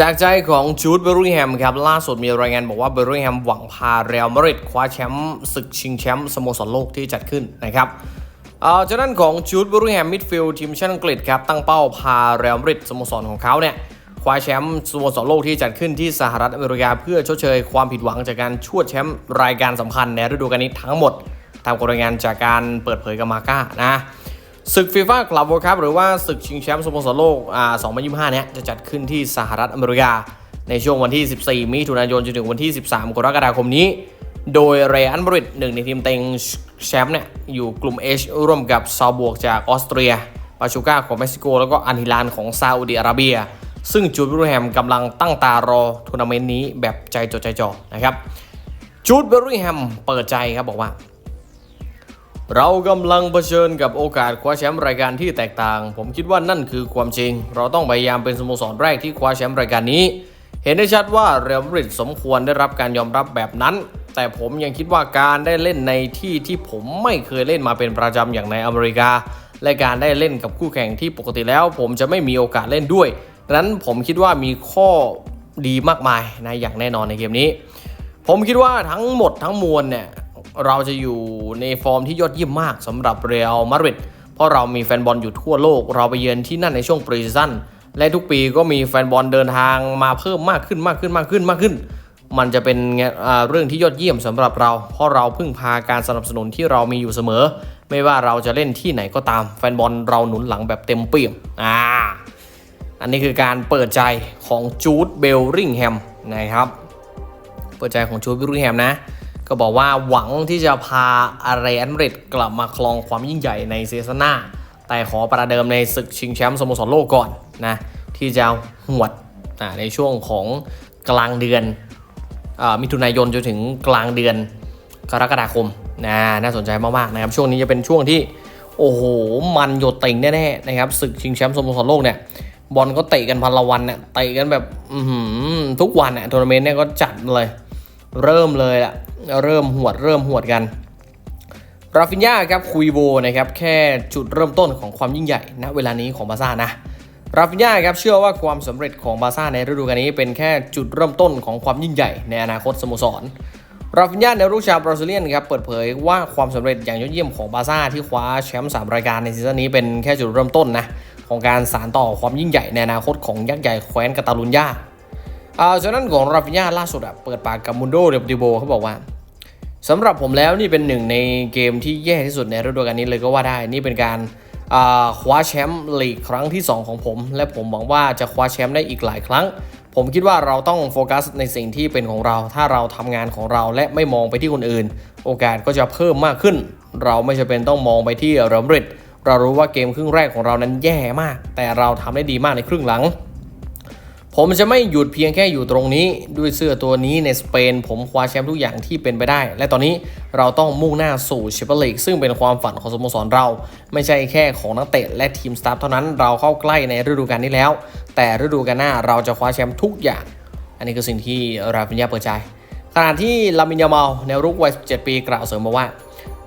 จากใจของจูดเบอร์ริงแฮมครับล่าสุดมีรายงานบอกว่าเบอร์ริงแฮมหวังพาเรอัลมาดริดคว้าแชมป์ศึกชิงแชมป์สโมสรโลกที่จัดขึ้นนะครับเอ่อจากนั้นของจูดเบอร์ริงแฮมมิดฟิลด์ทีมชาติอังกฤษครับตั้งเป้าพาเรอัลมาดริดสโมสรของเขาเนี่ยคว้าแชมป์สโมสรโลกที่จัดขึ้นที่สหรัฐอเมริกาเพื่อชดเชยความผิดหวังจากการชวดแชมป์รายการสำคัญในฤดูกาลนี้ทั้งหมด ตามรายงานจากการเปิดเผยกับมาก้านะ ศึกฟีฟ่าคลับเวิลด์คัพหรือว่าศึกชิงแชมป์สโมสรโลกอ่า2025 เนี้ยจะจัดขึ้นที่สหรัฐอเมริกา ในช่วงวันที่ 14 มิถุนายนจนถึงวันที่ 13 กรกฎาคมนี้ โดยเรอัลมาดริดหนึ่งในทีมเต็งแชมป์เนี่ยอยู่กลุ่ม H ร่วมกับซาบวกจากออสเตรีย ปาชูก้าของเม็กซิโก แล้วก็อันฮิลานของซาอุดิอาระเบีย ซึ่งจูดเบลแฮมกำลังตั้งตารอทัวร์นาเมนต์นี้แบบใจจดใจจ่อนะครับจูดเบลแฮมเปิดใจครับบอกว่า เรากำลังเผชิญกับโอกาสคว้าแชมป์รายการที่แตกต่าง ผมคิดว่านั่นคือความจริง เราต้องพยายามเป็นสโมสรแรกที่คว้าแชมป์รายการนี้ เห็นได้ชัดว่าเรอัลมาดริดสมควรได้รับการยอมรับแบบนั้น แต่ผมยังคิดว่าการได้เล่นในที่ที่ผมไม่เคยเล่นมาเป็นประจำอย่างในอเมริกา และการได้เล่นกับคู่แข่งที่ปกติแล้ว ผมจะไม่มีโอกาสเล่นด้วยดังนั้นผมคิดว่ามีข้อดีมากมายนะอย่างแน่นอนในเกมนี้ ผมคิดว่าทั้งหมดทั้งมวลเนี่ย เราจะอยู่ในฟอร์มที่ยอดเยี่ยมมากสำหรับเรอัลมาดริดเพราะเรามีแฟนบอลอยู่ทั่วโลก เราไปเยือนที่นั่นในช่วงปรีซีซั่นและทุกปีก็มีแฟนบอลเดินทางมาเพิ่มมากขึ้นมากขึ้นมากขึ้นมากขึ้น มันจะเป็นอ่าเรื่องที่ยอดเยี่ยมสำหรับเรา เพราะเราพึ่งพาการสนับสนุนที่เรามีอยู่เสมอ ไม่ว่าเราจะเล่นที่ไหนก็ตามแฟนบอลเราหนุนหลังแบบเต็มเปี่ยมอ่าอันนี้คือการเปิดใจของจูดเบลริงแฮมนะครับ เปิดใจของจูดเบลริงแฮมนะ ก็บอกว่าหวังที่จะพาอาร์เรอันเรดกลับมาครองความยิ่งใหญ่ในซีซั่นหน้า แต่ขอประเดิมในศึกชิงแชมป์สโมสรโลกก่อนนะที่จะหวดในช่วงของกลางเดือนอมิถุนายนจนถึงกลางเดือนกรกฎาคมนะน่าสนใจมากๆนะครับช่วงนี้จะเป็นช่วงที่โอ้โหมันหยดติงแน่ๆนะครับศึกชิงแชมป์สโมสรโลกเนี่ยบอลก็เตะกันพันละวันเนี่ยเตะกันแบบทุกวันเนี่ยทัวร์นาเมนต์เนี่ยก็จัดเลย เริ่มเลยอะ เริ่มหวดเริ่มหวดกันราฟินยาครับคุยโวนะครับแค่จุดเริ่มต้นของความยิ่งใหญ่ณเวลานี้ของบาซ่านะราฟินยาครับเชื่อว่าความสำเร็จของบาซ่าในฤดูกาลนี้เป็นแค่จุดเริ่มต้นของความยิ่งใหญ่ในอนาคตสโมสรราฟินยาในรูปชาวบราซิเลียนครับเปิดเผยว่าความสำเร็จอย่างยอดเยี่ยมของบาซ่าที่คว้าแชมป์3รายการในซีซั่นนี้เป็นแค่จุดเริ่มต้นนะของการสานต่อความยิ่งใหญ่ในอนาคตของยักษ์ใหญ่แคว้นกาตาลุญญาอ่าจานั้นของราฟินยาล่าสุดอะเปิดปากกับมุนโดเดบดิโบเขาบอกว่า สำหรับผมแล้วนี่เป็นหนึ่งในเกมที่แย่ที่สุดในฤดูกาลนี้เลยก็ว่าได้ นี่เป็นการคว้าแชมป์ลีกครั้งที่ 2 ของผม และผมหวังว่าจะคว้าแชมป์ได้อีกหลายครั้ง ผมคิดว่าเราต้องโฟกัสในสิ่งที่เป็นของเรา ถ้าเราทำงานของเราและไม่มองไปที่คนอื่น โอกาสก็จะเพิ่มมากขึ้น เราไม่จำเป็นต้องมองไปที่เรอัลมริดเรารู้ว่าเกมครึ่งแรกของเรานั้นแย่มาก แต่เราทำได้ดีมากในครึ่งหลัง ผมจะไม่หยุดเพียงแค่อยู่ตรงนี้ ด้วยเสื้อตัวนี้ในสเปน ผมคว้าแชมป์ทุกอย่างที่เป็นไปได้ และตอนนี้เราต้องมุ่งหน้าสู่แชมเปี้ยนลีกซึ่งเป็นความฝันของสโมสรเรา ไม่ใช่แค่ของนักเตะและทีมสตาฟเท่านั้นเราเข้าใกล้ในฤดูกาลนี้แล้ว แต่ฤดูกาลหน้าเราจะคว้าแชมป์ทุกอย่าง อันนี้คือสิ่งที่ราฟินยาเปิดใจขณะที่ลามินยาเมาแนวรุกวัย 17 ปีกล่าวเสริมมาว่า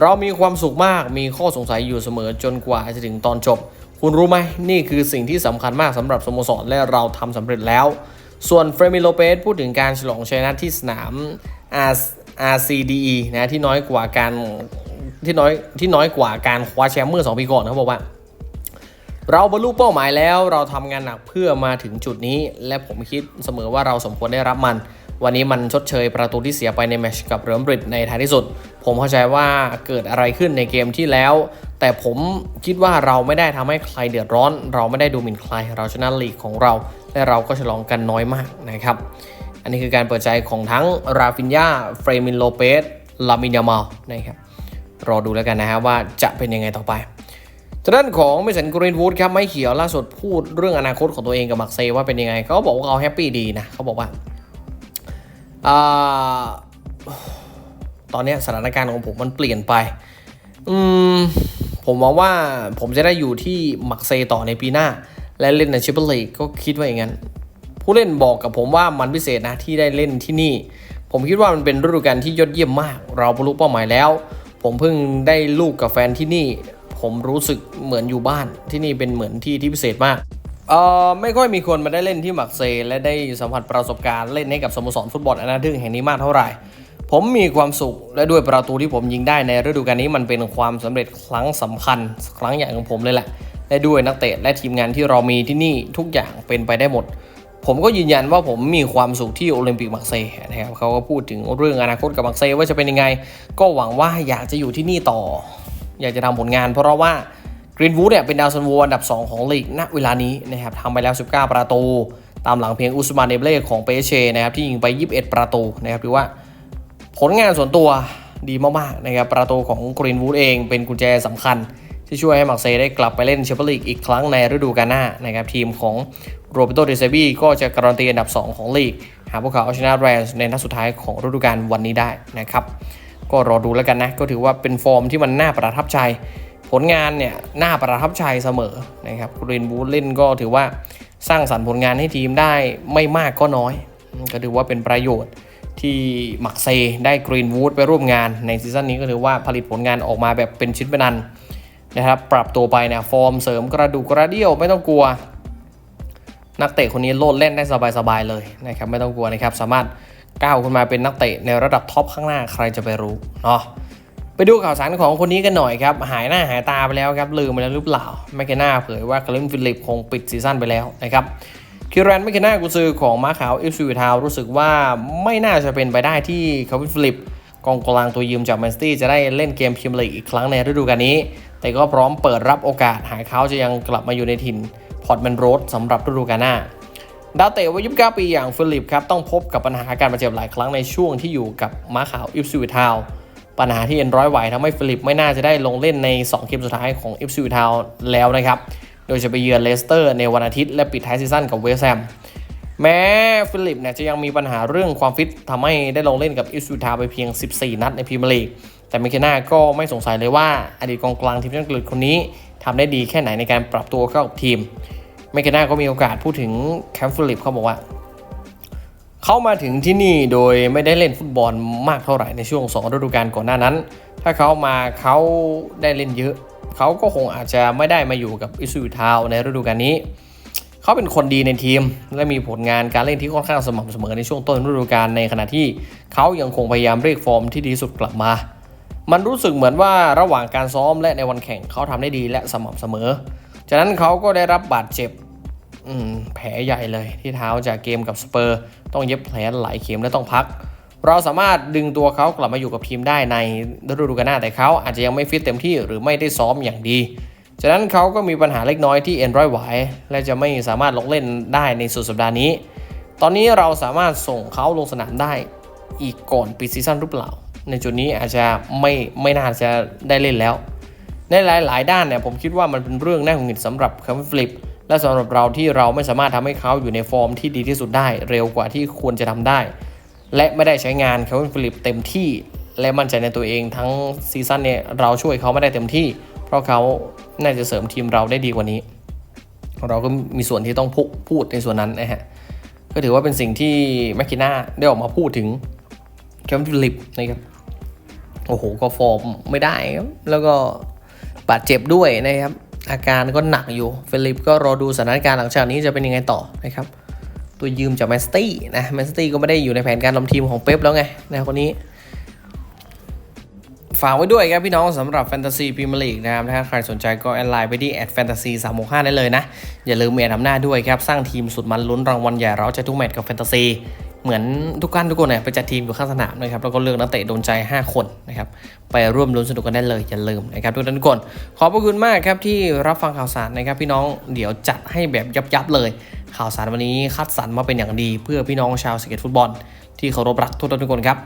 เรามีความสุขมากมีข้อสงสัยอยู่เสมอจนกว่าจะถึงตอนจบ คุณรู้ไหมนี่คือสิ่งที่สำคัญมากสำหรับสโมสรและเราทำสำเร็จแล้ว ส่วนเฟรมิโลเปสพูดถึงการฉลองชัยชนะที่สนาม RCDE นะที่น้อยกว่าการที่น้อยที่น้อยกว่าการคว้าแชมป์เมื่อ 2 ปีก่อนเขาบอกว่า เราบรรลุเป้าหมายแล้วเราทำงานหนักเพื่อมาถึงจุดนี้ และผมคิดเสมอว่าเราสมควรได้รับมัน วันนี้มันชดเชยประตูที่เสียไปในแมตชกับเรอัลมาดริดในท้ายที่สุด ผมเข้าใจว่าเกิดอะไรขึ้นในเกมที่แล้ว แต่ผมคิดว่าเราไม่ได้ทำให้ใครเดือดร้อน เราไม่ได้ดูหมิ่นใคร เราชนะลีกของเรา และเราก็ฉลองกันน้อยมากนะครับ อันนี้คือการเปิดใจของทั้งราฟินยาเฟรมินโลเปสลามินยามาลนะครับ รอดูแล้วกันนะครับว่าจะเป็นยังไงต่อไปทางด้านของเมสันกรีนวูดครับไม่เขียวล่าสุดพูดเรื่องอนาคตของตัวเองกับมักเซว่าเป็นยังไงเขาบอกว่าเขาแฮปปี้ดีนะเขาบอกว่าอตอนนี้สถานการณ์ของผมมันเปลี่ยนไป อืม ผมมองว่าผมจะได้อยู่ที่มักเซต่อในปีหน้า และเล่นในแชมเปี้ยนลีกก็คิดว่าอย่างนั้น ผู้เล่นบอกกับผมว่ามันพิเศษนะที่ได้เล่นที่นี่ ผมคิดว่ามันเป็นฤดูกาลที่ยอดเยี่ยมมาก เราบรรลุเป้าหมายแล้ว ผมเพิ่งได้ลูกกับแฟนที่นี่ ผมรู้สึกเหมือนอยู่บ้าน ที่นี่เป็นเหมือนที่ที่พิเศษมากเอ่อไม่ค่อยมีคนมาได้เล่นที่มักเซ และได้สัมผัสประสบการณ์เล่นให้กับสโมสรฟุตบอลอนาทึ่งแห่งนี้มากเท่าไหร่ ผมมีความสุขและด้วยประตูที่ผมยิงได้ในฤดูกาลนี้มันเป็นความสำเร็จครั้งสำคัญ ครั้งใหญ่ของผมเลยแหละและด้วยนักเตะและทีมงานที่เรามีที่นี่ทุกอย่างเป็นไปได้หมด ผมก็ยืนยันว่าผมมีความสุขที่โอลิมปิกมักเซย์นะครับเขาก็พูดถึงเรื่องอนาคตกับมักเซย์ว่าจะเป็นยังไง ก็หวังว่าอยากจะอยู่ที่นี่ต่อ อยากจะทำผลงาน เพราะว่ากรีนวูดเนี่ยเป็นดาวซันโวอันดับ 2 ของลีกณเวลานี้นะครับทำไปแล้ว 19 ประตู ตามหลังเพียงอุสมานเดเบเล่ของเปเชนะครับที่ยิงไป 21 ประตูนะครับถือว่า ผลงานส่วนตัวดีมากๆนะครับประตูของกรีนวูดเองเป็นกุญแจสำคัญ ที่ช่วยให้มักเซย์ได้กลับไปเล่นแชมเปี้ยนลีกอีกครั้งในฤดูกาลหน้านะครับทีมของโรเบโตเดซบีก็จะการันตีอันดับ 2 ของลีก หากพวกเขาเอาชนะแรนส์ในนัดสุดท้ายของฤดูกาลวันนี้ได้นะครับก็รอดูแล้วกันนะ ก็ถือว่าเป็นฟอร์มที่มันน่าประทับใจ ผลงานเนี่ยน่าประทับใจเสมอนะครับกรีนวูดเล่นก็ถือว่าสร้างสรรค์ผลงานให้ทีมได้ไม่มากก็น้อย ก็ถือว่าเป็นประโยชน์ ที่หมักเซได้กรีนวูดไปร่วมงานในซีซั่นนี้ก็ถือว่าผลิตผลงานออกมาแบบเป็นชิ้นเป็นอันนะครับ ปรับตัวไปเนี่ยฟอร์มเสริมกระดูกกระเดี่ยวไม่ต้องกลัว นักเตะคนนี้โลดเล่นได้สบายๆเลยนะครับไม่ต้องกลัวนะครับ สามารถก้าวขึ้นมาเป็นนักเตะในระดับท็อปข้างหน้าใครจะไปรู้เนาะไปดูข่าวสารของคนนี้กันหน่อยครับ หายหน้าหายตาไปแล้วครับลืมไปแล้วหรือเปล่าแมคเคนนาเผยว่าคาริมฟิลิปคงปิดซีซั่นไปแล้วนะครับ คิรันแมคเคนนากุซือของม้าขาวเอฟซีวิทาวรู้สึกว่าไม่น่าจะเป็นไปได้ที่คาริมฟิลิปกองกลางตัวยืมจากแมนซิตี้จะได้เล่นเกมพรีเมียร์ลีกอีกครั้งในฤดูกาลนี้ แต่ก็พร้อมเปิดรับโอกาสหากเขาจะยังกลับมาอยู่ในถิ่นพอร์ตแมนโรดสำหรับฤดูกาลหน้า ดาวเตะวัย29ปีอย่างฟิลิปครับต้องพบกับปัญหาการบาดเจ็บหลายครั้งในช่วงที่อยู่กับม้าขาวอิฟซิวิทาวปัญหาที่เอ็นร้อยไหวทำให้ฟิลิปไม่น่าจะได้ลงเล่นใน 2 เกมสุดท้ายของอิฟซิวิทาวแล้วนะครับ โดยจะไปเยือนเลสเตอร์ในวันอาทิตย์และปิดท้ายซีซั่นกับเวสต์แฮมแม้ฟิลิปเนี่ยจะยังมีปัญหาเรื่องความฟิตทำให้ได้ลงเล่นกับอิฟซิวิทาไปเพียง 14 นัดในพรีเมียร์ลีกแต่เมคเคน่าก็ไม่สงสัยเลยว่าอดีตกองกลางทีมชาติอังกฤษคนนี้ทำได้ดีแค่ไหนในการปรับตัวเข้ากับทีมเมคเกน่าก็มีโอกาสพูดถึงแคมป์ฟิลิปเขาบอกว่าเขามาถึงที่นี่โดยไม่ได้เล่นฟุตบอลมากเท่าไหร่ในช่วง 2 ฤดูกาลก่อนหน้านั้น ถ้าเขามาเขาได้เล่นเยอะ เขาก็คงอาจจะไม่ได้มาอยู่กับอิสุทาวในฤดูกาลนี้ เขาเป็นคนดีในทีม และมีผลงานการเล่นที่ค่อนข้างสม่ำเสมอในช่วงต้นฤดูกาลในขณะที่เขายังคงพยายามเรียกฟอร์มที่ดีสุดกลับมา มันรู้สึกเหมือนว่าระหว่างการซ้อมและในวันแข่งเขาทำได้ดีและสม่ำเสมอ จากนั้นเขาก็ได้รับบาดเจ็บแผลใหญ่เลยที่เท้าจากเกมกับสเปอร์ ต้องเย็บแผลหลายเข็มและต้องพัก เราสามารถดึงตัวเขากลับมาอยู่กับทีมได้ในฤดูกาลหน้าแต่เขาอาจจะยังไม่ฟิตเต็มที่หรือไม่ได้ซ้อมอย่างดีจากนั้นเขาก็มีปัญหาเล็กน้อยที่เอ็นร้อยไหวและจะไม่สามารถลงเล่นได้ในสุดสัปดาห์นี้ ตอนนี้เราสามารถส่งเขาลงสนามได้อีกก่อนปิดซีซั่นหรือเปล่า ในจุดนี้อาจจะไม่ไม่น่าจะได้เล่นแล้ว ในหลาย ๆ ด้านเนี่ยผมคิดว่ามันเป็นเรื่องน่าหงุดหงิดสำหรับแคมป์ฟลิปและสำหรับเราที่เราไม่สามารถทำให้เขาอยู่ในฟอร์มที่ดีที่สุดได้ เร็วกว่าที่ควรจะทำได้ และไม่ได้ใช้งานแคมป์ฟลิปเต็มที่ และมั่นใจในตัวเองทั้งซีซั่นเนี่ยเราช่วยเขาไม่ได้เต็มที่ เพราะเขาน่าจะเสริมทีมเราได้ดีกว่านี้ เราก็มีส่วนที่ต้องพูพูดในส่วนนั้นนะฮะก็ถือว่าเป็นสิ่งที่แมคคิน่าได้ออกมาพูดถึงแคมป์ฟลิปนะครับโอ้โหก็ฟอร์มไม่ได้ครับแล้วก็บาดเจ็บด้วยนะครับอาการก็หนักอยู่เฟลิปก็รอดูสถานการณ์หลังจากนี้จะเป็นยังไงต่อนะครับ ตัวยืมจากแมนซิตี้นะแมนซิตี้ก็ไม่ได้อยู่ในแผนการลำทีมของเป๊ปแล้วไงนะคนนี้ ฝากไว้ด้วยครับพี่น้องสำหรับแฟนตาซีพรีเมียร์ลีกนะครับถ้าใครสนใจก็แอดไลน์ไปที่แอดแฟนตาซีสามหกห้าได้เลยนะ อย่าลืมมีแอดทำหน้าด้วยครับ สร้างทีมสุดมันลุ้นรางวัลใหญ่เราจะทุกแมตช์กับแฟนตาซี เหมือนทุกท่านทุกคนเนี่ยไปจัดทีมอยู่ข้างสนามนะครับแล้วก็เลือกนักเตะโดนใจ 5 คนนะครับไปร่วมลุ้นสนุกกันได้เลยอย่าลืมนะครับทุกท่านทุกคน ขอบพระคุณมากครับที่รับฟังข่าวสารนะครับพี่น้องเดี๋ยวจัดให้แบบยับๆเลย ข่าวสารวันนี้คัดสรรมาเป็นอย่างดี เพื่อพี่น้องชาวสเก็ตฟุตบอล ที่เคารพรักทุกท่านทุกคนครับ